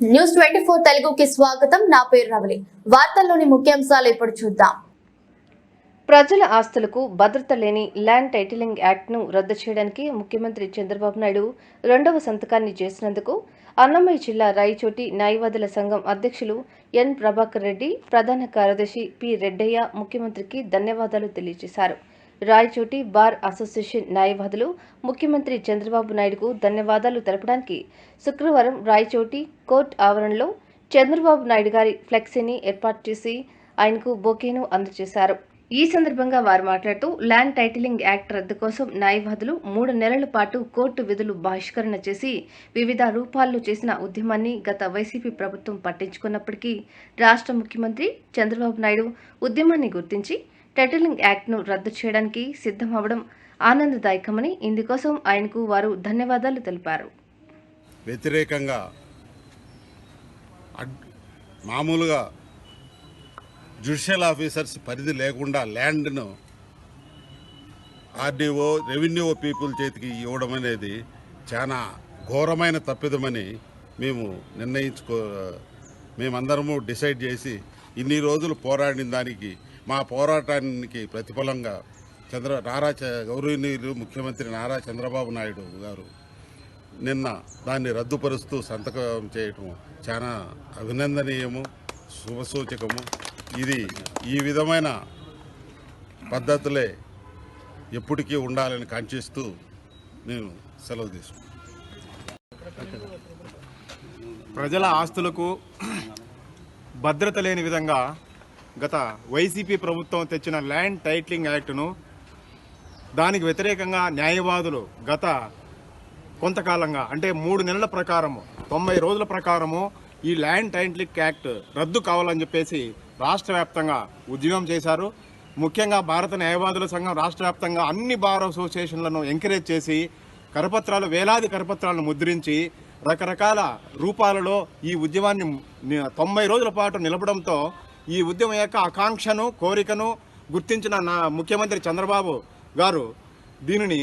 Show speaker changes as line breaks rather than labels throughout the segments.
News twenty four తెలుగుకి స్వాగతం. నా పేరు రవలి. వార్తల్లోని ముఖ్యాంశాలు ఇప్పుడు చూద్దాం.
ప్రజల ఆస్తులకు భద్రత లేని ల్యాండ్ టైటిలింగ్ యాక్ట్ను రద్దు చేయడానికి ముఖ్యమంత్రి చంద్రబాబు నాయుడు రెండవ సంతకాన్ని చేసినందుకు అన్నమయ్య జిల్లా రాయచోటి న్యాయవాదుల సంఘం అధ్యక్షులు ఎన్ ప్రభాకర్ రెడ్డి ప్రధాన కార్యదర్శి పి రెడ్డయ్య ముఖ్యమంత్రికి ధన్యవాదాలు తెలియజేశారు. రాయచోటి బార్ అసోసియేషన్ న్యాయవాదులు ముఖ్యమంత్రి చంద్రబాబు నాయుడుకు ధన్యవాదాలు తెలపడానికి శుక్రవారం రాయచోటి కోర్టు ఆవరణలో చంద్రబాబు నాయుడు గారి ఫ్లెక్సీని ఏర్పాటు చేసి ఆయనకు బొకేను అందజేశారు. ఈ సందర్భంగా వారు మాట్లాడుతూ ల్యాండ్ టైటిలింగ్ యాక్ట్ రద్దు కోసం న్యాయవాదులు మూడు నెలల పాటు కోర్టు విధులు బహిష్కరణ చేసి వివిధ రూపాల్లో చేసిన ఉద్యమాన్ని గత వైసీపీ ప్రభుత్వం పట్టించుకున్నప్పటికీ రాష్ట్ర ముఖ్యమంత్రి చంద్రబాబు నాయుడు ఉద్యమాన్ని గుర్తించి టైటిలింగ్ యాక్ట్ను రద్దు చేయడానికి సిద్ధమవడం ఆనందదాయకమని ఇందుకోసం ఆయనకు వారు ధన్యవాదాలు తెలిపారు.
వ్యతిరేకంగా మామూలుగా జ్యుడిషియల్ ఆఫీసర్స్ పరిధి లేకుండా ల్యాండ్ను ఆర్డీఓ రెవెన్యూ పీపుల్ చేతికి ఇవ్వడం అనేది చాలా ఘోరమైన తప్పిదమని మేము నిర్ణయించుకో మేమందరము డిసైడ్ చేసి ఇన్ని రోజులు పోరాడిన దానికి మా పోరాటానికి ప్రతిఫలంగా చంద్ర నారా గౌరవనీయులు ముఖ్యమంత్రి నారా చంద్రబాబు నాయుడు గారు నిన్న దాన్ని రద్దుపరుస్తూ సంతకం చేయటం చాలా అభినందనీయము శుభసూచకము. ఇది ఈ విధమైన పద్ధతులే ఎప్పటికీ ఉండాలని కాంక్షిస్తూ నేను సెలవు తీసుకున్నాను
ప్రజల ఆస్తులకు భద్రత లేని విధంగా గత వైసీపీ ప్రభుత్వం తెచ్చిన ల్యాండ్ టైట్లింగ్ యాక్టును దానికి వ్యతిరేకంగా న్యాయవాదులు గత కొంతకాలంగా అంటే మూడు నెలల ప్రకారము తొంభై రోజుల ప్రకారము ఈ ల్యాండ్ టైట్లింగ్ యాక్ట్ రద్దు కావాలని చెప్పేసి రాష్ట్ర వ్యాప్తంగా ఉద్యమం చేశారు. ముఖ్యంగా భారత న్యాయవాదుల సంఘం రాష్ట్ర వ్యాప్తంగా అన్ని బార్ అసోసియేషన్లను ఎంకరేజ్ చేసి కరపత్రాలు వేలాది కరపత్రాలను ముద్రించి రకరకాల రూపాలలో ఈ ఉద్యమాన్ని తొంభై రోజుల పాటు నిలపడంతో ఈ ఉద్యమం యొక్క ఆకాంక్షను కోరికను గుర్తించిన నా ముఖ్యమంత్రి చంద్రబాబు గారు దీనిని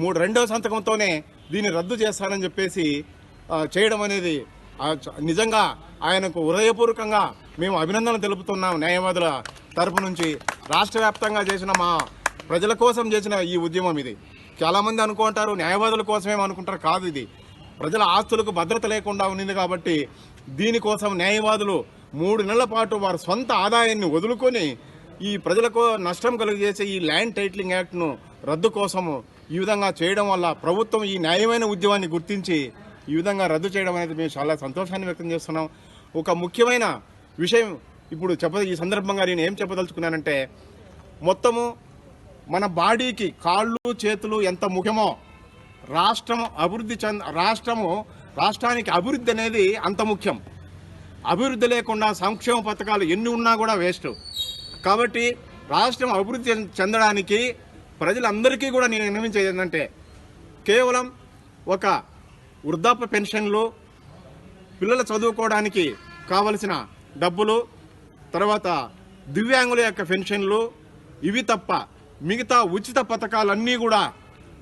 మూడు రెండవ సంతకంతోనే దీన్ని రద్దు చేస్తానని చెప్పేసి చేయడం అనేది నిజంగా ఆయనకు హృదయపూర్వకంగా మేము అభినందనలు తెలుపుతున్నాం. న్యాయవాదుల తరపు నుంచి రాష్ట్ర వ్యాప్తంగా చేసిన మా ప్రజల కోసం చేసిన ఈ ఉద్యమం ఇది. చాలామంది అనుకుంటారు న్యాయవాదుల కోసమేమో అనుకుంటారు కాదు ఇది. ప్రజల ఆస్తులకు భద్రత లేకుండా ఉన్నింది కాబట్టి దీనికోసం న్యాయవాదులు మూడు నెలల పాటు వారి సొంత ఆదాయాన్ని వదులుకొని ఈ ప్రజలకు నష్టం కలుగజేసే ఈ ల్యాండ్ టైటిలింగ్ యాక్ట్ను రద్దు కోసము ఈ విధంగా చేయడం వల్ల ప్రభుత్వం ఈ న్యాయమైన ఉద్యమాన్ని గుర్తించి ఈ విధంగా రద్దు చేయడం అనేది మేము చాలా సంతోషాన్ని వ్యక్తం చేస్తున్నాం. ఒక ముఖ్యమైన విషయం ఇప్పుడు చెప్ప ఈ సందర్భంగా నేను ఏం చెప్పదలుచుకున్నానంటే మొత్తము మన బాడీకి కాళ్ళు చేతులు ఎంత ముఖ్యమో రాష్ట్రం అభివృద్ధి చెంద రాష్ట్రము రాష్ట్రానికి అభివృద్ధి అనేది అంత ముఖ్యం. అభివృద్ధి లేకుండా సంక్షేమ పథకాలు ఎన్ని ఉన్నా కూడా వేస్ట్. కాబట్టి రాష్ట్రం అభివృద్ధి చెందడానికి ప్రజలందరికీ కూడా నేను నిర్మించేది ఏంటంటే కేవలం ఒక వృద్ధాప్య పెన్షన్లు పిల్లలు చదువుకోవడానికి కావలసిన డబ్బులు తర్వాత దివ్యాంగుల యొక్క పెన్షన్లు ఇవి తప్ప మిగతా ఉచిత పథకాలన్నీ కూడా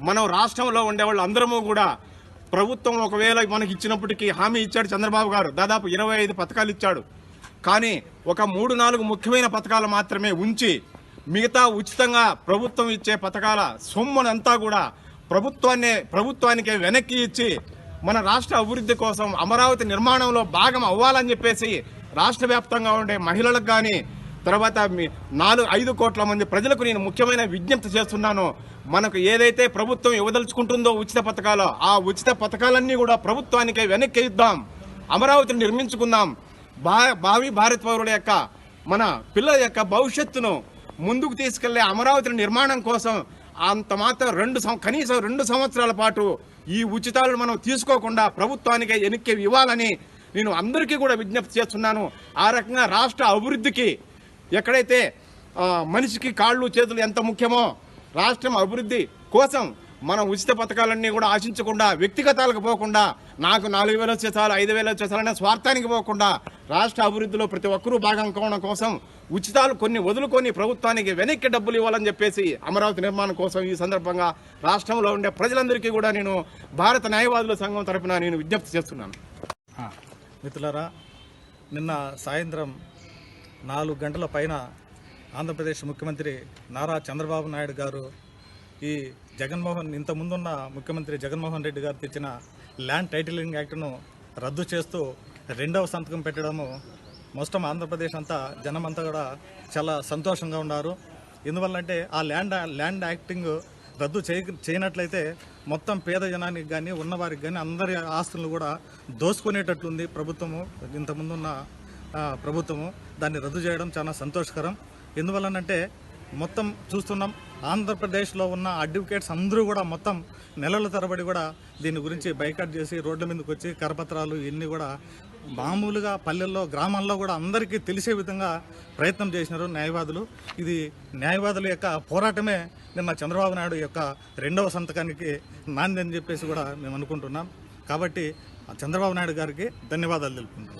మనం రాష్ట్రంలో ఉండేవాళ్ళు అందరము కూడా ప్రభుత్వం ఒకవేళ మనకి ఇచ్చినప్పటికీ హామీ ఇచ్చాడు చంద్రబాబు గారు. దాదాపు ఇరవై ఐదు పథకాలు ఇచ్చాడు. కానీ ఒక మూడు నాలుగు ముఖ్యమైన పథకాలు మాత్రమే ఉంచి మిగతా ఉచితంగా ప్రభుత్వం ఇచ్చే పథకాల సొమ్మునంతా కూడా ప్రభుత్వాన్నే ప్రభుత్వానికే వెనక్కి ఇచ్చి మన రాష్ట్ర అభివృద్ధి కోసం అమరావతి నిర్మాణంలో భాగం అవ్వాలని చెప్పేసి రాష్ట్ర వ్యాప్తంగా ఉండే మహిళలకు కానీ తర్వాత మీ నాలుగు ఐదు కోట్ల మంది ప్రజలకు నేను ముఖ్యమైన విజ్ఞప్తి చేస్తున్నాను. మనకు ఏదైతే ప్రభుత్వం ఇవ్వదలుచుకుంటుందో ఉచిత పథకాలు ఆ ఉచిత పథకాలన్నీ కూడా ప్రభుత్వానికే వెనక్కి ఇద్దాం. అమరావతిని నిర్మించుకుందాం. భా భావి భారత్ పౌరుల యొక్క మన పిల్లల యొక్క భవిష్యత్తును ముందుకు తీసుకెళ్ళే అమరావతి నిర్మాణం కోసం అంత మాత్రం రెండు కనీసం రెండు సంవత్సరాల పాటు ఈ ఉచితాలను మనం తీసుకోకుండా ప్రభుత్వానికి వెనక్కి ఇవ్వాలని నేను అందరికీ కూడా విజ్ఞప్తి చేస్తున్నాను. ఆ రకంగా రాష్ట్ర అభివృద్ధికి ఎక్కడైతే మనిషికి కాళ్ళు చేతులు ఎంత ముఖ్యమో రాష్ట్రం అభివృద్ధి కోసం మనం ఉచిత పథకాలన్నీ కూడా ఆశించకుండా వ్యక్తిగతాలకు పోకుండా నాకు నాలుగు వేలు వచ్చే చాలు ఐదు వేలు వచ్చే స్వార్థానికి పోకుండా రాష్ట్ర అభివృద్ధిలో ప్రతి ఒక్కరూ భాగం కావడం కోసం ఉచితాలు కొన్ని వదులుకొని ప్రభుత్వానికి వెనక్కి డబ్బులు ఇవ్వాలని చెప్పేసి అమరావతి నిర్మాణం కోసం ఈ సందర్భంగా రాష్ట్రంలో ఉండే ప్రజలందరికీ కూడా నేను భారత న్యాయవాదుల సంఘం తరఫున నేను విజ్ఞప్తి చేస్తున్నాను.
మిత్రులరా నిన్న సాయంత్రం నాలుగు గంటల పైన ఆంధ్రప్రదేశ్ ముఖ్యమంత్రి నారా చంద్రబాబు నాయుడు గారు ఈ జగన్మోహన్ ఇంత ముందున్న ముఖ్యమంత్రి జగన్మోహన్ రెడ్డి గారు తెచ్చిన ల్యాండ్ టైటిలింగ్ యాక్ట్ను రద్దు చేస్తూ రెండవ సంతకం పెట్టడము మొత్తం ఆంధ్రప్రదేశ్ అంతా జనమంతా కూడా చాలా సంతోషంగా ఉన్నారు. ఎందువల్లంటే ఆ ల్యాండ్ ల్యాండ్ యాక్టింగ్ రద్దు చేయ చేయనట్లయితే మొత్తం పేద జనానికి కానీ ఉన్నవారికి కానీ అందరి ఆస్తులను కూడా దోసుకునేటట్లుంది ప్రభుత్వము. ఇంతకుముందున్న ప్రభుత్వము దాన్ని రద్దు చేయడం చాలా సంతోషకరం. ఎందువల్లనంటే మొత్తం చూస్తున్నాం ఆంధ్రప్రదేశ్లో ఉన్న అడ్వకేట్స్ అందరూ కూడా మొత్తం నెలల తరబడి కూడా దీని గురించి బైకాట్ చేసి రోడ్ల మీదకి వచ్చి కరపత్రాలు ఇవన్నీ కూడా మామూలుగా పల్లెల్లో గ్రామాల్లో కూడా అందరికీ తెలిసే విధంగా ప్రయత్నం చేసినారు న్యాయవాదులు. ఇది న్యాయవాదుల యొక్క పోరాటమే నిన్న చంద్రబాబు నాయుడు యొక్క రెండవ సంతకానికి నాంది అని చెప్పేసి కూడా మేము అనుకుంటున్నాం. కాబట్టి చంద్రబాబు నాయుడు గారికి ధన్యవాదాలు తెలుపుకుంటున్నాం.